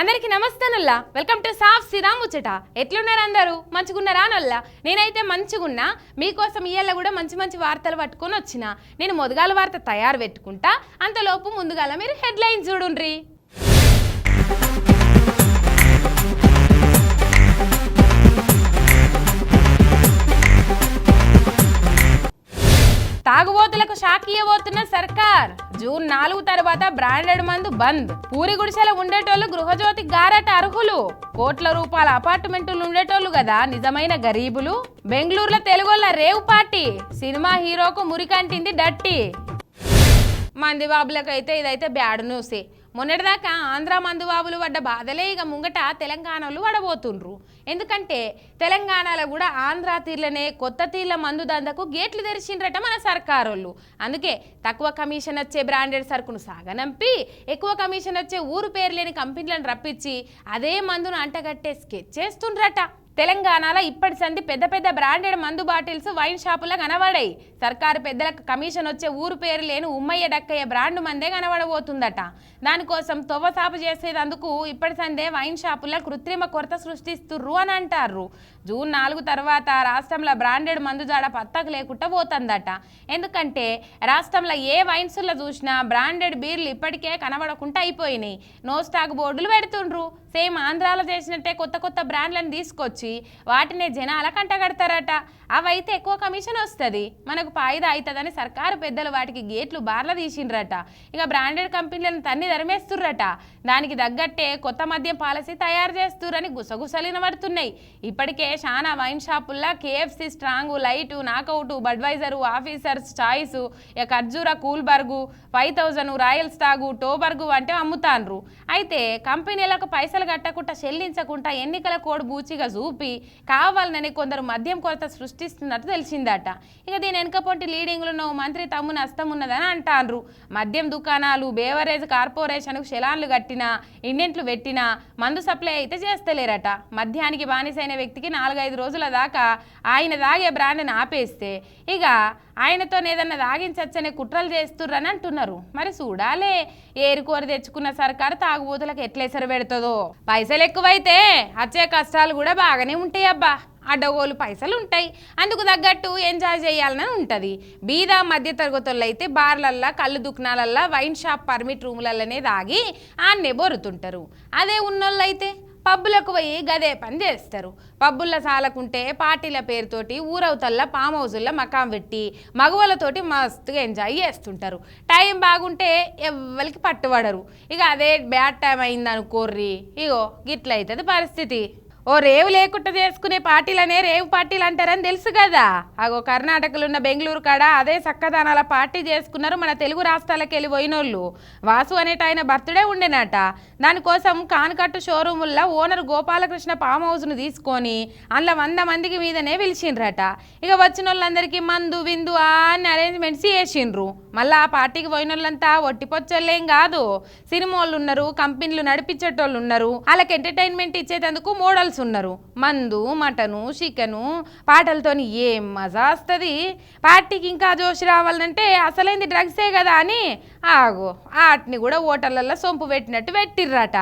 అందరికి నమస్తేనుల్లా. Welcome to సాఫ్ సిరా ముచ్చట. ఎట్లున్నారు అందరూ? మంచిగున్నారా నొల్లా? నేనైతే మంచిగున్నా. మీకోసం ఇయ్యాల కూడా మంచి మంచి వార్తలు పట్టుకొని వచ్చిన. నేను మొదగాల వార్త తయారు పెట్టుకుంటా. అంతలోపు ముందుగాల మీరు హెడ్లైన్స్ చూడుండ్రి. తాగుబోతులకు షాక్ ఇవ్వబోతున్న సర్కార్. జూన్ నాలుగు తర్వాత బ్రాండెడ్ మందు బంద్. పూరి గుడిసెల ఉండేటోళ్ళు గృహజ్యోతి గారట అర్హులు. కోట్ల రూపాయల అపార్ట్మెంట్లు ఉండేటోళ్ళు కదా నిజమైన గరీబులు. బెంగళూరులో తెలుగోళ్ళ రేవు పార్టీ. సినిమా హీరోకు మురికంటింది డట్టి. మంది బాబులకైతే ఇదైతే బ్యాడ్ న్యూసే. మొన్నటిదాకా ఆంధ్ర మందు బాబులు పడ్డ బాధలే ఇక ముంగట తెలంగాణలో పడబోతుండ్రు ఎందుకంటే తెలంగాణలో కూడా ఆంధ్ర తీర్లనే కొత్త తీర్ల మందు దందకు గేట్లు తెరిచిండ్రట మన సర్కారోళ్ళు. అందుకే తక్కువ కమిషన్ వచ్చే బ్రాండెడ్ సరుకును సాగనంపి ఎక్కువ కమిషన్ వచ్చే ఊరు పేరు లేని కంపెనీలను రప్పించి అదే మందును అంటగట్టే స్కెచ్ చేస్తుండ్రట. తెలంగాణలో ఇప్పటి సంది పెద్ద పెద్ద బ్రాండెడ్ మందు బాటిల్స్ వైన్ షాపుల్లో కనబడాయి. సర్కారు పెద్దలకు కమిషన్ వచ్చే ఊరు పేరు లేని ఉమ్మయ్య డక్కయ్య బ్రాండ్ మందే కనబడబోతుందట. దానికోసం తొవ్వసాపు చేసేదందుకు ఇప్పటి సందే వైన్ షాపుల్లో కృత్రిమ కొరత సృష్టిస్తుర్రు అని అంటారు జూన్ నాలుగు తర్వాత రాష్ట్రంలో బ్రాండెడ్ మందు జాడ పత్తకు లేకుండా పోతుందట. ఎందుకంటే రాష్ట్రంలో ఏ వైన్స్లో చూసినా బ్రాండెడ్ బీర్లు ఇప్పటికే కనబడకుండా అయిపోయినాయి. నో స్టాక్ బోర్డులు పెడుతుండ్రు. సేమ్ ఆంధ్రాలో చేసినట్టే కొత్త కొత్త బ్రాండ్లను తీసుకొచ్చి వాటినే జనాలకు అంటగడతారట అవైతే ఎక్కువ కమిషన్ వస్తుంది. మనకు పాయిదా అవుతుందని సర్కారు పెద్దలు వాటికి గేట్లు బార్ల తీసిండ్రట. ఇక బ్రాండెడ్ కంపెనీలను తన్ని ధరమేస్తుర్రట దానికి తగ్గట్టే కొత్త మద్యం పాలసీ తయారు చేస్తుర్రని గుసగుసలిన పడుతున్నాయి ఇప్పటికే చాలా వైన్ షాపుల్లో KFC strong light knockout Budweiser officer's choice ఇక ఖర్జూర Carlsberg five thousand royal stag Tuborg అంటే అమ్ముతాన్రు. అయితే కంపెనీలకు పైసలు కట్టకుండా చెల్లించకుండా ఎన్నికల కోడ్ బూచిగా చూపి కావాలని కొందరు మద్యం కొరత సృష్టిస్తున్నట్టు తెలిసిందట. ఇక దీని వెనుకపోటి లీడింగ్లో మంత్రి తమ్ముని అస్తం ఉన్నదని అంటారు మద్యం దుకాణాలు బేవరేజ్ కార్పొరేషన్కు శలాన్లు కట్టినా ఇండెంట్లు పెట్టినా మందు సప్లై అయితే చేస్తలేరట. మద్యానికి బానిసైన వ్యక్తికి నాలుగైదు రోజుల దాకా ఆయన దాగే బ్రాండ్ని ఆపేస్తే ఇక ఆయనతో ఏదన్నా దాగించచ్చనే కుట్రలు చేస్తుర్రని అంటున్నారు. మరి చూడాలే ఏరుకోరు తెచ్చుకున్న సర్కారు తాగుబోతులకు ఎట్లేసరి పెడుతుందో? పైసలు ఎక్కువైతే వచ్చే కష్టాలు కూడా బాగానే ఉంటాయి అబ్బా. అడ్డగోలు పైసలు ఉంటాయి. అందుకు తగ్గట్టు ఎంజాయ్ చేయాలని ఉంటుంది. బీద మధ్య తరగతుల్లో అయితే బార్లల్లా కళ్ళు దుకాణాలల్లా వైన్ షాప్ పర్మిట్ రూములల్లనే దాగి ఆన్నే బొరుతుంటారు. అదే ఉన్నోళ్ళు అయితే పబ్బులకు పోయి గదే పని చేస్తారు. పబ్బుల్లో సాలకుంటే పార్టీల పేరుతోటి ఊరవతల్ల పామ్ హౌజుల్లో మకాం పెట్టి మగవాళ్ళతోటి మస్తుగా ఎంజాయ్ చేస్తుంటారు. టైం బాగుంటే ఎవ్వరికి పట్టుబడరు. ఇక అదే బ్యాడ్ టైం అయిందనుకోర్రి. ఇగో గిట్ల అవుతుంది పరిస్థితి. ఓ రేవు లేకుండా చేసుకునే పార్టీలనే రేవు పార్టీలు అంటారని తెలుసు కదా. అగో కర్ణాటకలో ఉన్న బెంగళూరు కాడ అదే చక్కదానాల పార్టీ చేసుకున్నారు మన తెలుగు రాష్ట్రాలకు వెళ్ళి పోయినోళ్ళు. వాసు అనేట ఆయన బర్త్డే ఉండేనట. దానికోసం కాన్కట్టు షోరూముల్లో ఓనర్ గోపాలకృష్ణ ఫామ్ హౌస్ను తీసుకొని అందులో వంద మందికి మీదనే పిలిచిండ్రట. ఇక వచ్చిన వాళ్ళందరికీ మందు విందు అని అరేంజ్మెంట్స్ చేసిండ్రు. మళ్ళీ ఆ పార్టీకి పోయిన వాళ్ళంతా ఒట్టిపొచ్చోళ్ళేం కాదు. సినిమాలు వాళ్ళు ఉన్నారు కంపెనీలు నడిపించేటోళ్ళు ఉన్నారు వాళ్ళకి ఎంటర్టైన్మెంట్ ఇచ్చేటందుకు మోడల్స్ ఉన్నారు. మందు మటను చికెను పాటలతోని ఏం మజా వస్తుంది? పార్టీకి ఇంకా జోష్ రావాలంటే అసలైంది డ్రగ్సే కదా అని. ఆగో వాటిని కూడా ఓటర్లలో సొంపు పెట్టినట్టు పెట్టిర్రట.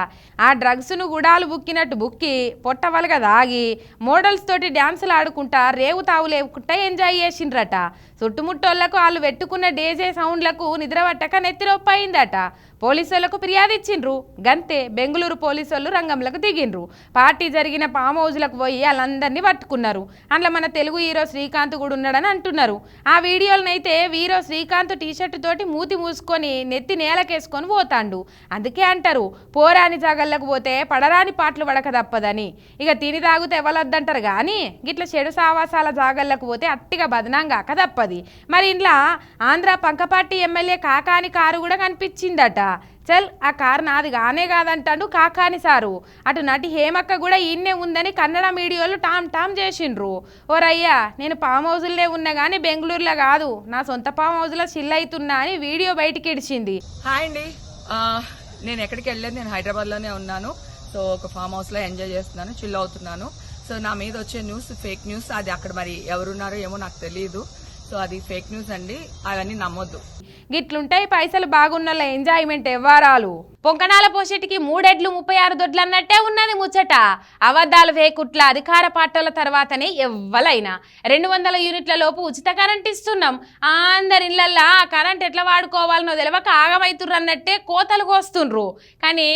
ఆ డ్రగ్స్ను గుడాలు బుక్కినట్టు బుక్కి పొట్టవలగా దాగి మోడల్స్ తోటి డ్యాన్సులు ఆడుకుంటా రేవు తావు లేకుండా ఎంజాయ్ చేసిండ్రట. చుట్టుముట్టోళ్ళకు వాళ్ళు పెట్టుకున్న డేజే సౌండ్లకు నిద్ర పట్టక నెత్తిరొప్పయిందట పోలీసులకు ఫిర్యాదు ఇచ్చిండ్రు. గంతే బెంగళూరు పోలీసులు రంగంలోకి దిగిండ్రు. పార్టీ జరిగిన పామ్ హౌజ్లకు పోయి వాళ్ళందరినీ పట్టుకున్నారు. అందులో మన తెలుగు హీరో శ్రీకాంత్ కూడా ఉన్నాడని అంటున్నారు. ఆ వీడియోలనైతే వీరో శ్రీకాంత్ టీషర్ట్ తోటి మూతి మూసుకొని నెత్తి నేల నేలకేసుకొని పోతాండు. అందుకే అంటారు పోరాని జాగళ్ళకు పోతే పడరాని పాటలు పడక తప్పదని. ఇక తిని తాగుతే ఎవలొద్దంటారు కానీ గిట్ల చెడు సావాసాల జాగళ్ళకు పోతే అట్టిగా బదనాం కాక తప్పది. మరి ఇంట్లో ఆంధ్ర పంకపాటి ఎమ్మెల్యే కాకాని కారు కూడా కనిపించిందట. చల్ ఆ కారు నాది కానే కాదంటాడు కాకాని సారు. అటు నటి హేమక్క కూడా ఈయన్నే ఉందని కన్నడ మీడియాలో టామ్ టామ్ చేసిండ్రు. ఓరయ్యా నేను పామ్ హౌజులనే ఉన్నా కానీ బెంగళూరులో కాదు. నా సొంత పామ్ హౌజ్లో చిల్ అవుతున్నా అని వీడియో బయటికి ఇడిచింది. హాయ్ అండి. నేను ఎక్కడికి వెళ్ళలేదు. నేను హైదరాబాద్లోనే ఉన్నాను. సో ఒక ఫామ్ హౌస్లో ఎంజాయ్ చేస్తున్నాను చిల్ అవుతున్నాను. సో నా మీద వచ్చే న్యూస్ ఫేక్ న్యూస్ అది అక్కడ మరి ఎవరున్నారో ఏమో నాకు తెలియదు సో అది ఫేక్ న్యూస్ అండి. అవన్నీ నమ్మొద్దు. గిట్లుంటాయి పైసలు బాగున్నోళ్ళ ఎంజాయ్మెంట్ ఎవ్వరాలు? పొంకణాల పోషెటికి మూడెడ్లు ముప్పై ఆరు దొడ్లు అన్నట్టే ఉన్నది ముచ్చట. అబద్ధాలు వేకుట్ల అధికార పార్టీల తర్వాతనే ఎవ్వలైనా. రెండు వందల యూనిట్ల లోపు ఉచిత కరెంట్ ఇస్తున్నాం. అందరి ఇళ్ళల్లా ఆ కరెంట్ ఎట్లా వాడుకోవాలనో తెలియక ఆగమైతుర్రు అన్నట్టే కోతలు కోస్తుండ్రు. కానీ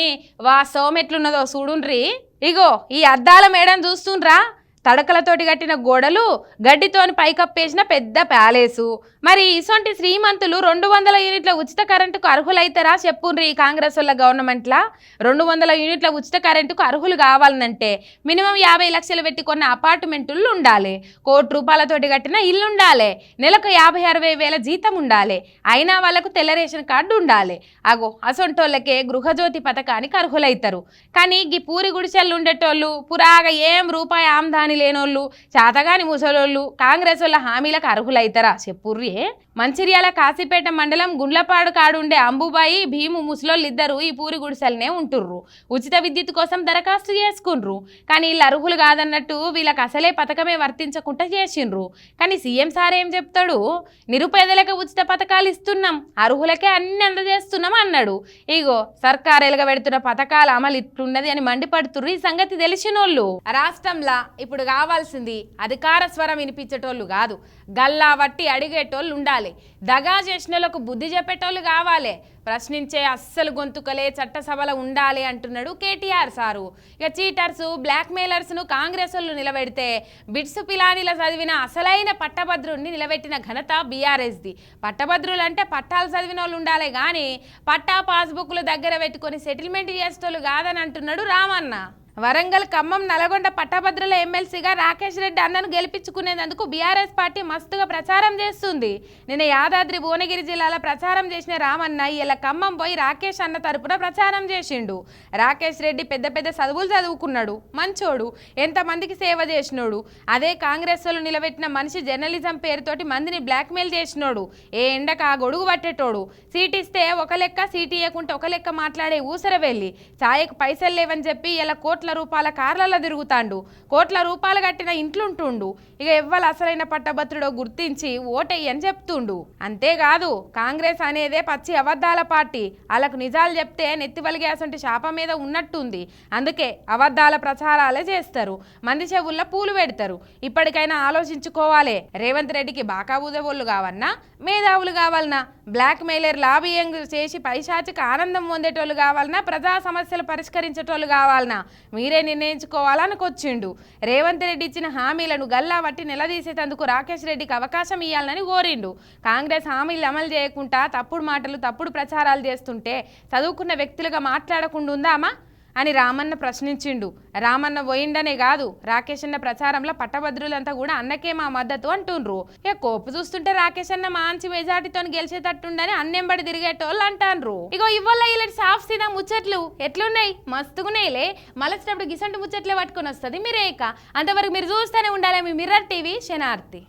వా సోమెట్లున్నదో చూడుండ్రి. ఇగో ఈ అద్దాల మేడం చూస్తుండ్రా. తడకలతోటి కట్టిన గోడలు గడ్డితోని పైకప్పేసిన పెద్ద ప్యాలేసు. మరి ఇసొంటి శ్రీమంతులు రెండు వందల యూనిట్ల ఉచిత కరెంటుకు అర్హులైతారా చెప్పుండ్రి ఈ కాంగ్రెస్ వాళ్ళ గవర్నమెంట్లా? రెండు వందల యూనిట్ల ఉచిత కరెంటుకు అర్హులు కావాలనంటే మినిమం యాభై లక్షలు పెట్టి కొన్న అపార్ట్మెంట్లు ఉండాలి. కోటి రూపాయలతోటి కట్టిన ఇల్లు ఉండాలి నెలకు యాభై అరవై వేల జీతం ఉండాలి. అయినా వాళ్ళకు తెల్ల రేషన్ కార్డు ఉండాలి. అగో అసొంటోళ్ళకే గృహజ్యోతి పథకానికి అర్హులైతారు. కానీ గీ పూరి గుడిసెళ్ళు ఉండేటోళ్ళు పురాగా ఏం రూపాయి ఆమ్దాని లేనోళ్ళు చాతగాని ముసలోళ్ళు కాంగ్రెస్ వాళ్ళ హామీలకు అర్హులైతారా? చెప్పుర్రి మంచిర్యాల కాశీపేట మండలం గుండ్లపాడు కాడుండే అంబుబాయి భీము ముసలోళ్ళు ఇద్దరు ఈ పూరి గుడిసెలనే ఉంటుర్రు. ఉచిత విద్యుత్ కోసం దరఖాస్తు చేసుకుండ్రు. కానీ వీళ్ళు అర్హులు కాదన్నట్టు వీళ్ళకి అసలే పథకమే వర్తించకుండా చేసిండ్రు. కానీ సీఎం సార్ ఏం చెప్తాడు? నిరుపేదలకు ఉచిత పథకాలు ఇస్తున్నాం అర్హులకే అన్ని అందజేస్తున్నాం అన్నాడు. ఇగో సర్కార్ ఎలగబెడుతున్న పథకాల అమలు ఇట్లున్నది అని మండిపడుతుర్రు ఈ సంగతి తెలిసినోళ్ళు. రాష్ట్రంలో ఇప్పుడు కావాల్సింది అధికార స్వరం వినిపించేటోళ్ళు కాదు. గల్లా వట్టి అడిగేటోళ్ళు ఉండాలి. దగా చేసినోళ్ళకు బుద్ధి చెప్పేటోళ్ళు కావాలి. ప్రశ్నించే అస్సలు గొంతుకలే చట్టసభలో ఉండాలి అంటున్నాడు కేటీఆర్ సారు. ఇక చీటర్స్ బ్లాక్మెయిలర్స్ను కాంగ్రెస్ వాళ్ళు నిలబెడితే బిట్స్ పిలానీల చదివిన అసలైన పట్టభద్రుడిని నిలబెట్టిన ఘనత బీఆర్ఎస్ది. పట్టభద్రులు అంటే పట్టాలు చదివిన వాళ్ళు ఉండాలి కానీ పట్టా పాస్బుక్లు దగ్గర పెట్టుకొని సెటిల్మెంట్ చేసేటోళ్ళు కాదని అంటున్నాడు రామన్న. వరంగల్ ఖమ్మం నల్గొండ పట్టభద్రుల ఎమ్మెల్సీగా రాకేష్ రెడ్డి అన్నను గెలిపించుకునేందుకు బీఆర్ఎస్ పార్టీ మస్తుగా ప్రచారం చేస్తుంది. నిన్న యాదాద్రి భువనగిరి జిల్లాలో ప్రచారం చేసిన రామన్న ఇలా ఖమ్మం పోయి రాకేష్ అన్న తరపున ప్రచారం చేసిండు. రాకేష్ రెడ్డి పెద్ద పెద్ద చదువులు చదువుకున్నాడు. మంచోడు. ఎంతమందికి సేవ చేసినోడు. అదే కాంగ్రెస్ వాళ్ళు నిలబెట్టిన మనిషి జర్నలిజం పేరుతోటి మందిని బ్లాక్మెయిల్ చేసినోడు. ఏ ఎండకు ఆ గొడుగు పట్టేటోడు. సీట్ ఇస్తే ఒక లెక్క సీట్ ఇవ్వకుంటే ఒక లెక్క మాట్లాడే ఊసర వెళ్ళి ఛాయకు పైసలు లేవని చెప్పి ఇలా కోట్ల రూపాయల కార్లలో తిరుగుతాండు. కోట్ల రూపాయలు కట్టిన ఇంట్లుంటుండు. ఇక ఎవ్వరు అసలైన పట్టభద్రుడో గుర్తించి ఓటెయ్యని చెప్తుండు. అంతేకాదు కాంగ్రెస్ అనేదే పచ్చి అబద్ధాల పార్టీ. వాళ్ళకు నిజాలు చెప్తే నెత్తివలిగేసంటి శాపం మీద ఉన్నట్టుంది. అందుకే అబద్ధాల ప్రచారాలే చేస్తారు. మంది చెవుల్లో పూలు పెడతారు. ఇప్పటికైనా ఆలోచించుకోవాలి. రేవంత్ రెడ్డికి బాకా ఊదేవాళ్ళు కావన్నా మేధావులు కావాలన్నా బ్లాక్ మెయిలర్ లాబియింగ్ చేసి పైశాచిక ఆనందం పొందేటోళ్ళు కావాలన్నా ప్రజా సమస్యలు పరిష్కరించేటోళ్ళు కావాలన్నా మీరే నిర్ణయించుకోవాలనుకొచ్చిండు. రేవంత్ రెడ్డి ఇచ్చిన హామీలను గల్లా వట్టి నిలదీసేటందుకు రాకేష్ రెడ్డికి అవకాశం ఇవ్వాలని కోరిండు. కాంగ్రెస్ హామీలు అమలు చేయకుండా తప్పుడు మాటలు తప్పుడు ప్రచారాలు చేస్తుంటే చదువుకున్న వ్యక్తులుగా మాట్లాడకుండా ఉందామా అని రామన్న ప్రశ్నించిండు. రామన్న పోయిండనే కాదు రాకేష్ అన్న ప్రచారంలో పట్టభద్రులంతా కూడా అన్నకే మా మద్దతు అంటుండ్రు. ఇక కోపు చూస్తుంటే రాకేష్ అన్న మంచి మెజార్టీతో గెలిచేటట్టుండని అన్నెంబడి తిరిగేటోళ్ళు అంటాన్రు ఇగో ఇవ్వాల ఇలాంటి సాఫ్ సీదా ముచ్చట్లు. ఎట్లున్నాయి? మస్తుగునేలే మలచినప్పుడు గిసంటి ముచ్చట్లే పట్టుకొని వస్తుంది మీరేక అంతవరకు మీరు చూస్తూనే ఉండాలి మీ మిర్రర్ టీవీ శనార్తి.